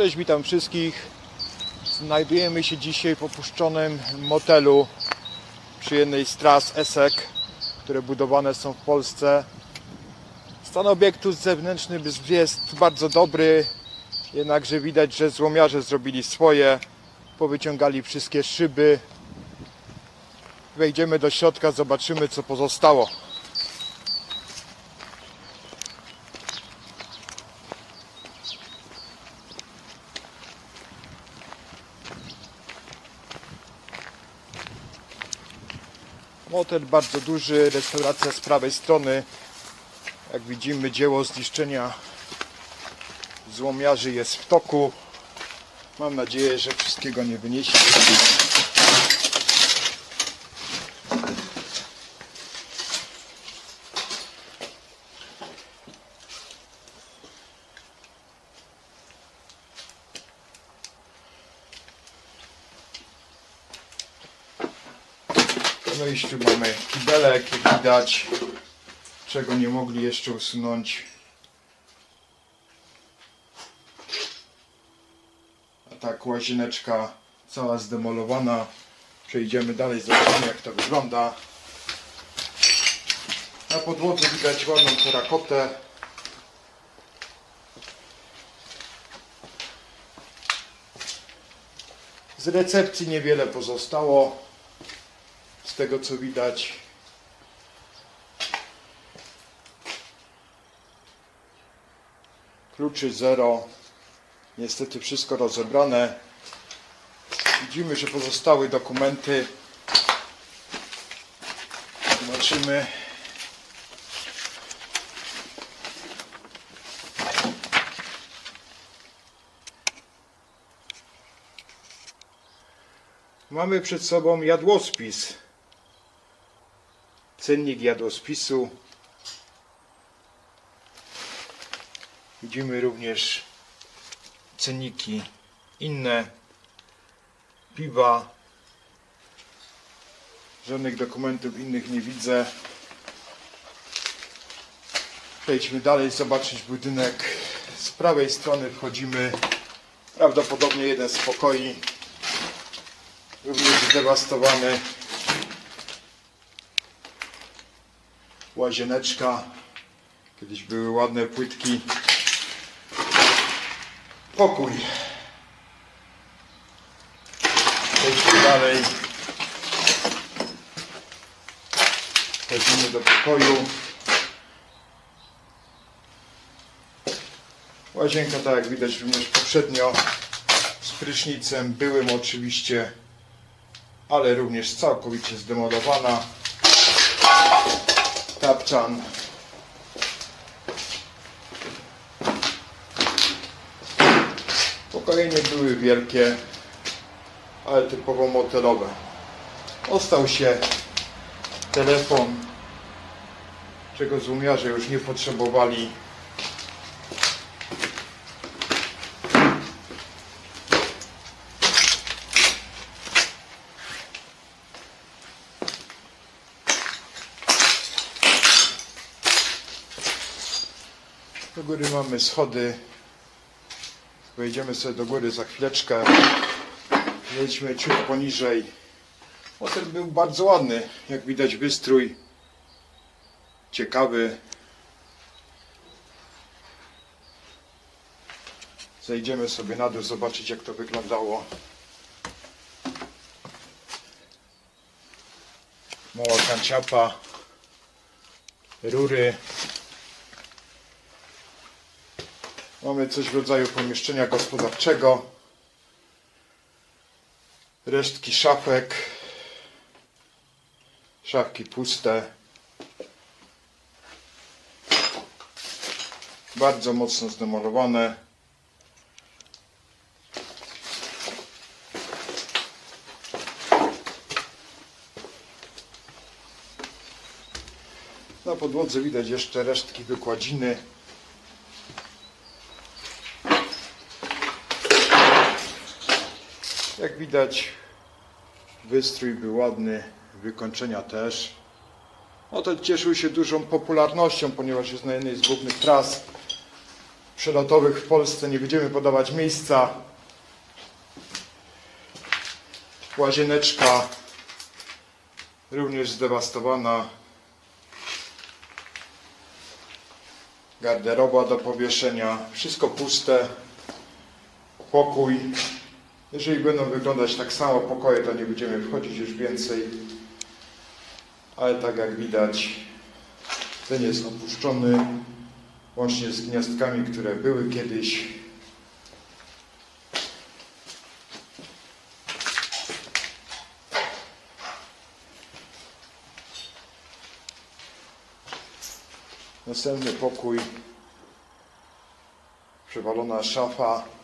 Cześć, witam wszystkich. Znajdujemy się dzisiaj w opuszczonym motelu przy jednej z tras ESEK, które budowane są w Polsce. Stan obiektu zewnętrzny jest bardzo dobry, jednakże widać, że złomiarze zrobili swoje, powyciągali wszystkie szyby. Wejdziemy do środka, zobaczymy co pozostało. Motel bardzo duży, restauracja z prawej strony. Jak widzimy dzieło zniszczenia złomiarzy jest w toku. Mam nadzieję, że wszystkiego nie wyniesie. Wejściu mamy kibelek, jak widać, czego nie mogli jeszcze usunąć. A tak łazieneczka cała zdemolowana. Przejdziemy dalej, zobaczymy jak to wygląda. Na podłodze widać ładną terakotę. Z recepcji niewiele pozostało tego co widać. Kluczy zero. Niestety wszystko rozebrane. Widzimy, że pozostały dokumenty. Zobaczymy. Mamy przed sobą jadłospis. Cennik jadłospisu. Widzimy również cenniki inne, piwa. Żadnych dokumentów innych nie widzę. Przejdźmy dalej, zobaczyć budynek. Z prawej strony wchodzimy. Prawdopodobnie jeden z pokoi. Również zdewastowany. Łazieneczka. Kiedyś były ładne płytki. Pokój. Przejdźmy dalej. Wchodzimy do pokoju. Łazienka, tak jak widać również poprzednio, z prysznicem, byłym oczywiście, ale również całkowicie zdemolowana. Tapczan. Pokoje nie były wielkie, ale typowo motelowe. Ostał się telefon, czego złumiarze już nie potrzebowali. Do góry mamy schody. Wejdziemy sobie do góry za chwileczkę. Jedźmy ciut poniżej. Hotel był bardzo ładny. Jak widać wystrój. Ciekawy. Zejdziemy sobie na dół zobaczyć jak to wyglądało. Mała kanciapa. Rury. Mamy coś w rodzaju pomieszczenia gospodarczego. Resztki szafek. Szafki puste. Bardzo mocno zdemolowane. Na podłodze widać jeszcze resztki wykładziny. Jak widać, wystrój był ładny, wykończenia też. Hotel cieszył się dużą popularnością, ponieważ jest na jednej z głównych tras. przelotowych w Polsce nie będziemy podawać miejsca. Łazieneczka również zdewastowana. Garderoba do powieszenia. Wszystko puste. Pokój. Jeżeli będą wyglądać tak samo pokoje, to nie będziemy wchodzić już więcej. Ale tak jak widać, ten jest opuszczony. Łącznie z gniazdkami, które były kiedyś. Następny pokój. Przewalona szafa.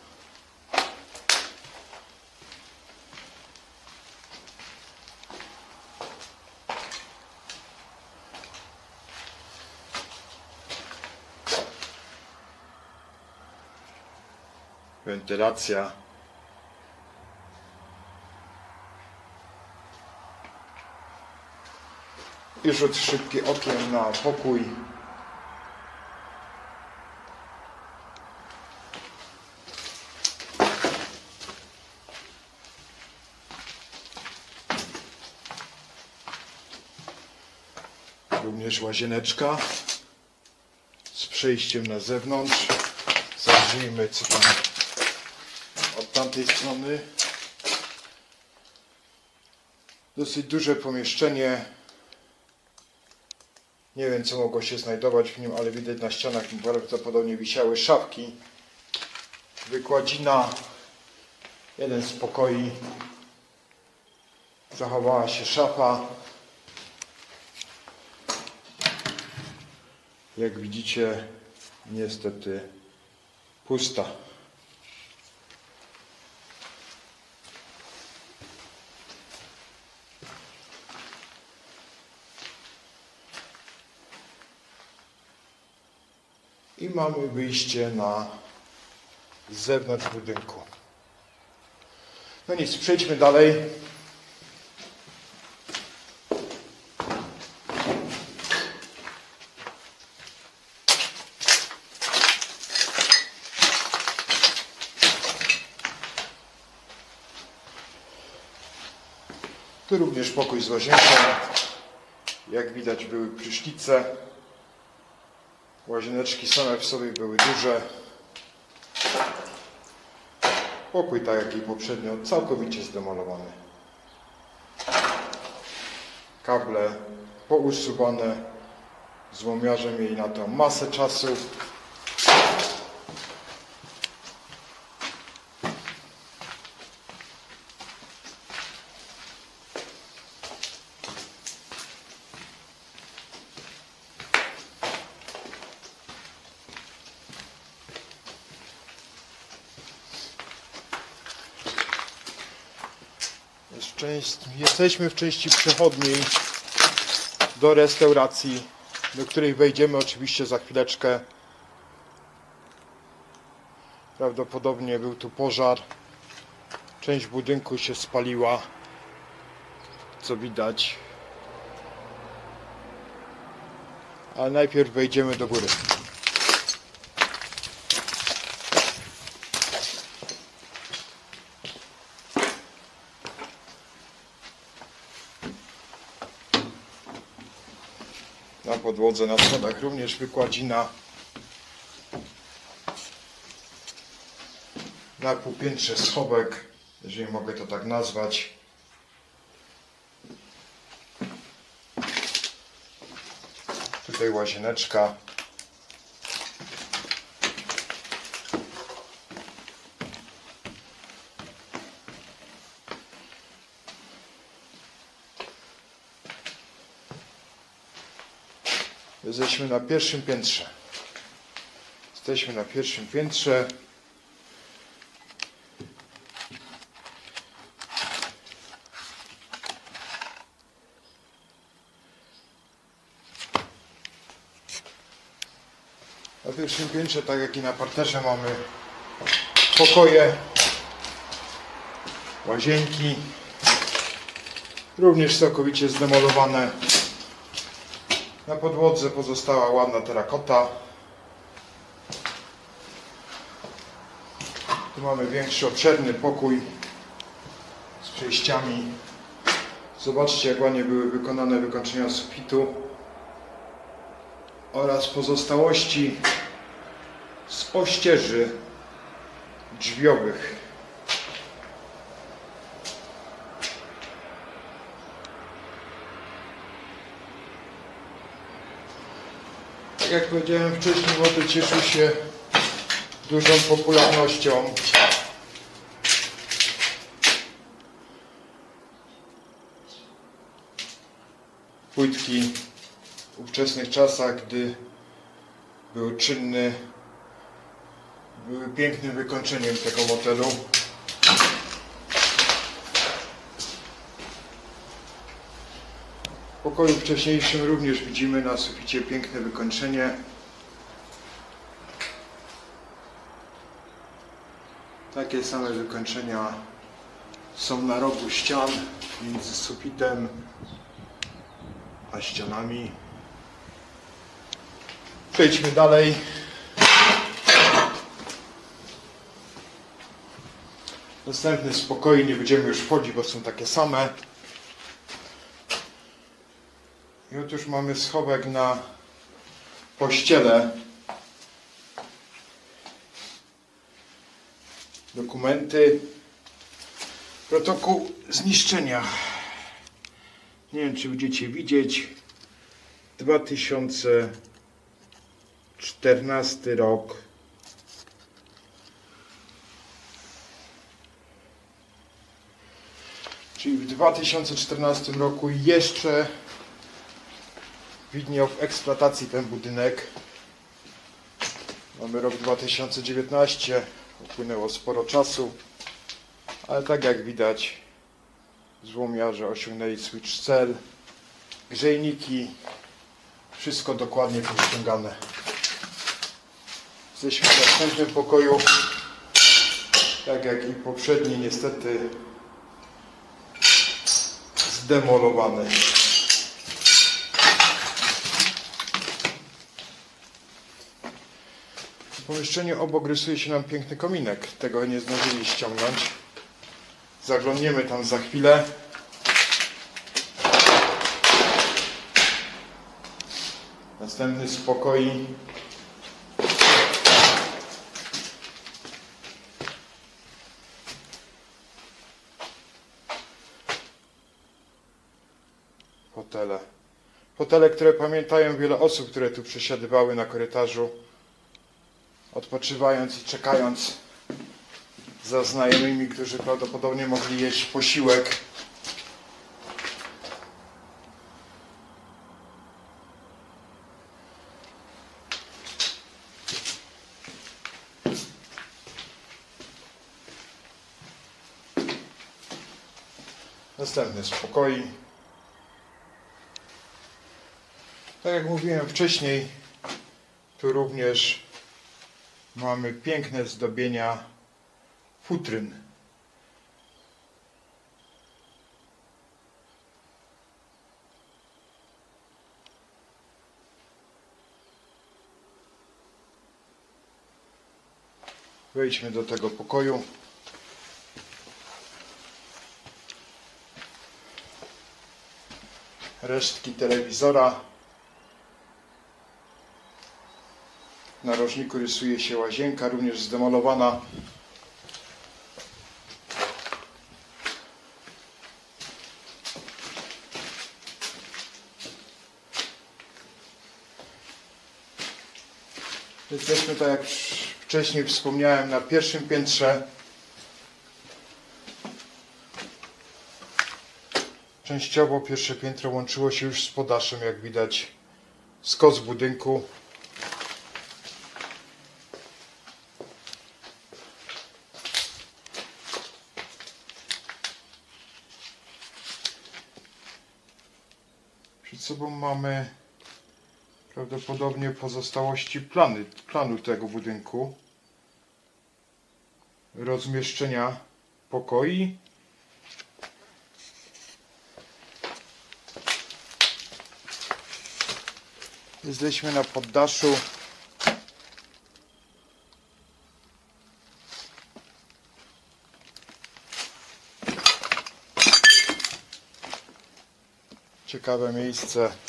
Wentylacja. I rzut szybki okiem na pokój. Również łazieneczka z przejściem na zewnątrz. Zajrzyjmy co tam tamtej strony. Dosyć duże pomieszczenie. Nie wiem co mogło się znajdować w nim, ale widać na ścianach prawdopodobnie wisiały szafki. Wykładzina. Jeden z pokoi. Zachowała się szafa. Jak widzicie, niestety pusta. Mamy wyjście na zewnątrz budynku. No nic, przejdźmy dalej. Tu również pokój z łazienką. Jak widać były prysznice. Łazieneczki same w sobie były duże. Pokój, tak jak i poprzednio, całkowicie zdemolowany. Kable pousuwane. Złomiarze mieli na to masę czasu. Jest część, jesteśmy w części przechodniej do restauracji, do której wejdziemy oczywiście za chwileczkę. Prawdopodobnie był tu pożar. Część budynku się spaliła, co widać. Ale najpierw wejdziemy do góry. Na podłodze, na schodach również wykładzina. Na półpiętrze schowek, jeżeli mogę to tak nazwać. Tutaj łazieneczka. Jesteśmy na pierwszym piętrze. Jesteśmy na pierwszym piętrze. Na pierwszym piętrze, tak jak i na parterze, mamy pokoje, łazienki, również całkowicie zdemolowane. Na podłodze pozostała ładna terakota. Tu mamy większy, obszerny pokój z przejściami. Zobaczcie, jak ładnie były wykonane wykończenia sufitu oraz pozostałości z ościeży drzwiowych. Jak powiedziałem wcześniej, motyl cieszył się dużą popularnością. Płytki w ówczesnych czasach, gdy był czynny, były pięknym wykończeniem tego motelu. Pokoju wcześniejszym również widzimy na suficie piękne wykończenie. Takie same wykończenia są na rogu ścian między sufitem a ścianami. Przejdźmy dalej. Następny spokojnie nie będziemy już wchodzić, bo są takie same. I otóż mamy schowek na pościele. Dokumenty. Protokół zniszczenia. Nie wiem, czy będziecie widzieć. 2014 rok. Czyli w 2014 roku jeszcze widniał w eksploatacji ten budynek. Mamy rok 2019, upłynęło sporo czasu, ale tak jak widać, złomiarze osiągnęli swój cel. Grzejniki, wszystko dokładnie pościągane. Jesteśmy w następnym pokoju, tak jak i poprzedni, niestety zdemolowany. Pomieszczeniu obok rysuje się nam piękny kominek. Tego nie zdążyli ściągnąć. Zaglądniemy tam za chwilę. Następny spokoi. Hotele. Hotele, które pamiętają wiele osób, które tu przesiadywały na korytarzu, odpoczywając i czekając za znajomymi, którzy prawdopodobnie mogli jeść posiłek. Następny spokoi. Tak jak mówiłem wcześniej, tu również mamy piękne zdobienia futryn. Wejdźmy do tego pokoju. Resztki telewizora. Narożniku rysuje się łazienka, również zdemolowana. Jesteśmy, tak jak wcześniej wspomniałem, na pierwszym piętrze. Częściowo pierwsze piętro łączyło się już z podaszem, jak widać, skos budynku. mamy prawdopodobnie pozostałości plany, planu tego budynku, rozmieszczenia pokoi. Jesteśmy na poddaszu. Ciekawe miejsce.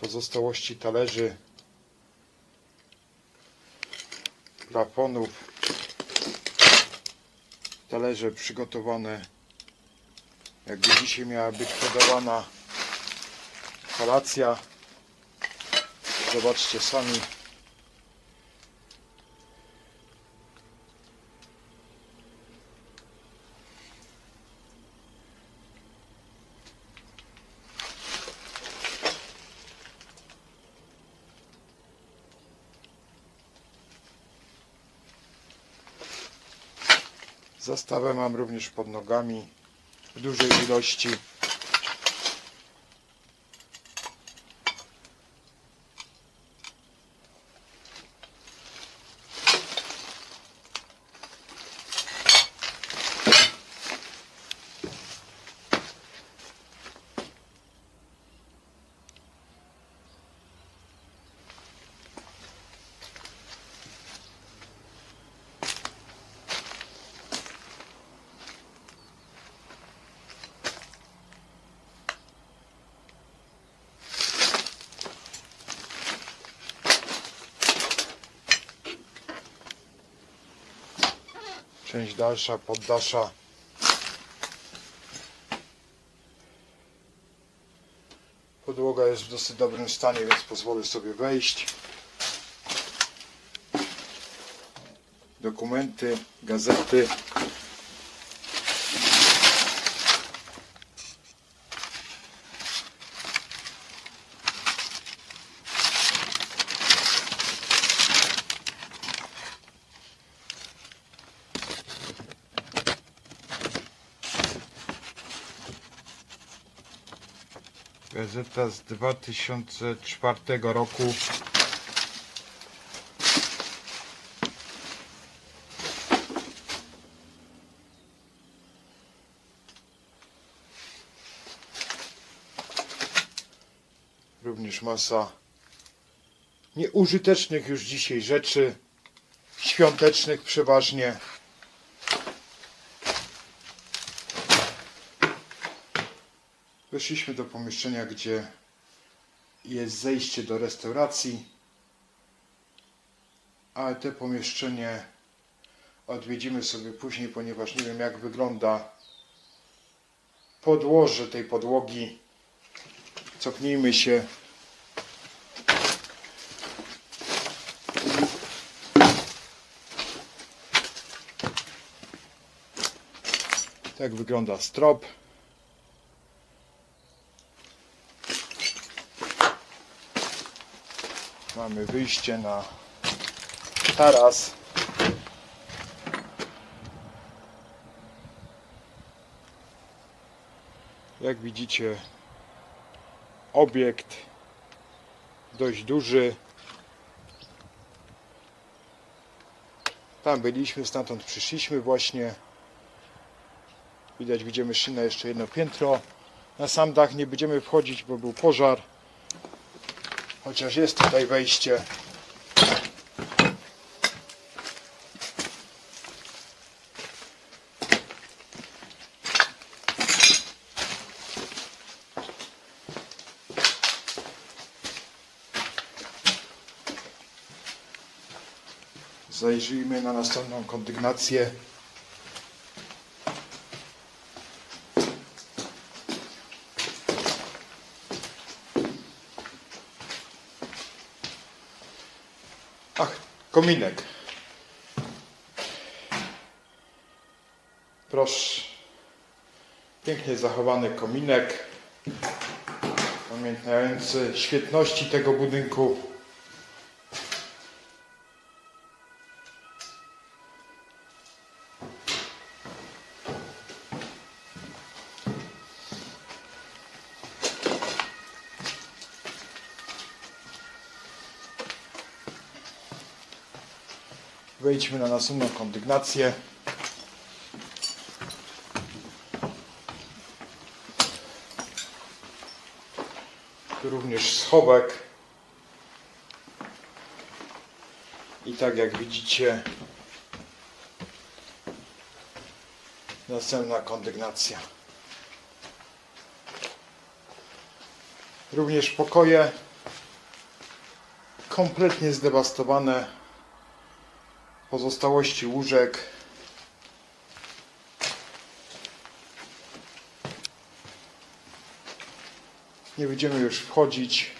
Pozostałości talerzy. Plafonów. Talerze przygotowane. Jakby dzisiaj miała być podawana kolacja. Zobaczcie sami. Zastawę mam również pod nogami w dużej ilości. Część dalsza, poddasza. Podłoga jest w dosyć dobrym stanie, więc pozwolę sobie wejść. Dokumenty, gazety. Gazeta z 2004 roku. Również masa nieużytecznych już dzisiaj rzeczy, świątecznych przeważnie. Weszliśmy do pomieszczenia, gdzie jest zejście do restauracji, ale te pomieszczenie odwiedzimy sobie później, ponieważ nie wiem jak wygląda podłoże tej podłogi. Cofnijmy się. Tak wygląda strop. Mamy wyjście na taras. Jak widzicie, obiekt dość duży. Tam byliśmy, stamtąd przyszliśmy właśnie. Widać, widzimy szynę jeszcze jedno piętro. Na sam dach nie będziemy wchodzić, bo był pożar. Chociaż jest tutaj wejście. Zajrzyjmy na następną kondygnację. Kominek. Proszę. Pięknie zachowany kominek. Pamiętający świetności tego budynku. Wejdźmy na następną kondygnację. Tu również schowek. I tak jak widzicie, następna kondygnacja. Również pokoje kompletnie zdewastowane. Pozostałości łóżek. Nie będziemy już wchodzić.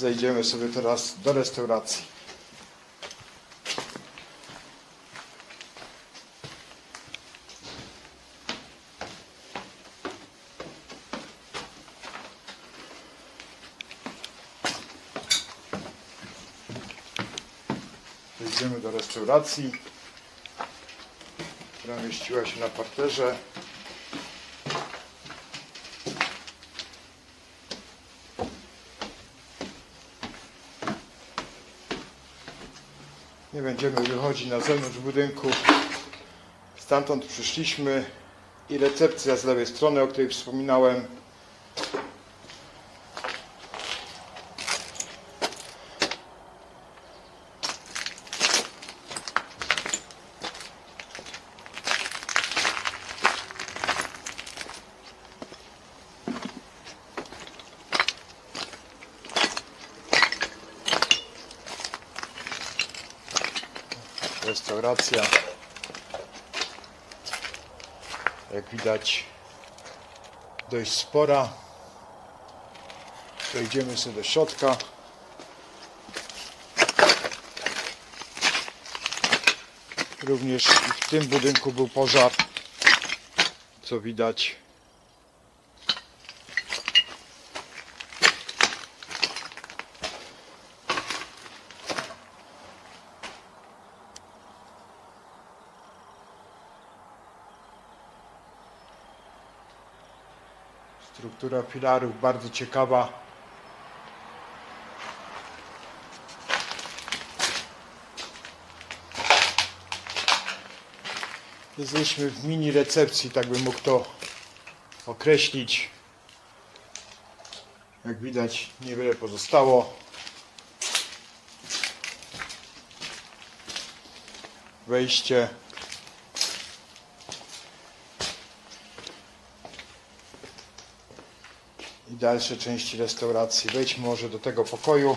Zejdziemy sobie teraz do restauracji. Zejdziemy do restauracji, która mieściła się na parterze. Nie będziemy wychodzić na zewnątrz budynku. Stamtąd przyszliśmy i recepcja z lewej strony, o której wspominałem. Restauracja. Jak widać dość spora. Przejdziemy sobie do środka. Również w tym budynku był pożar, co widać. Struktura filarów bardzo ciekawa. Jesteśmy w mini recepcji, tak bym mógł to określić. Jak widać, niewiele pozostało. Wejście. I dalsze części restauracji. Wejdźmy może do tego pokoju.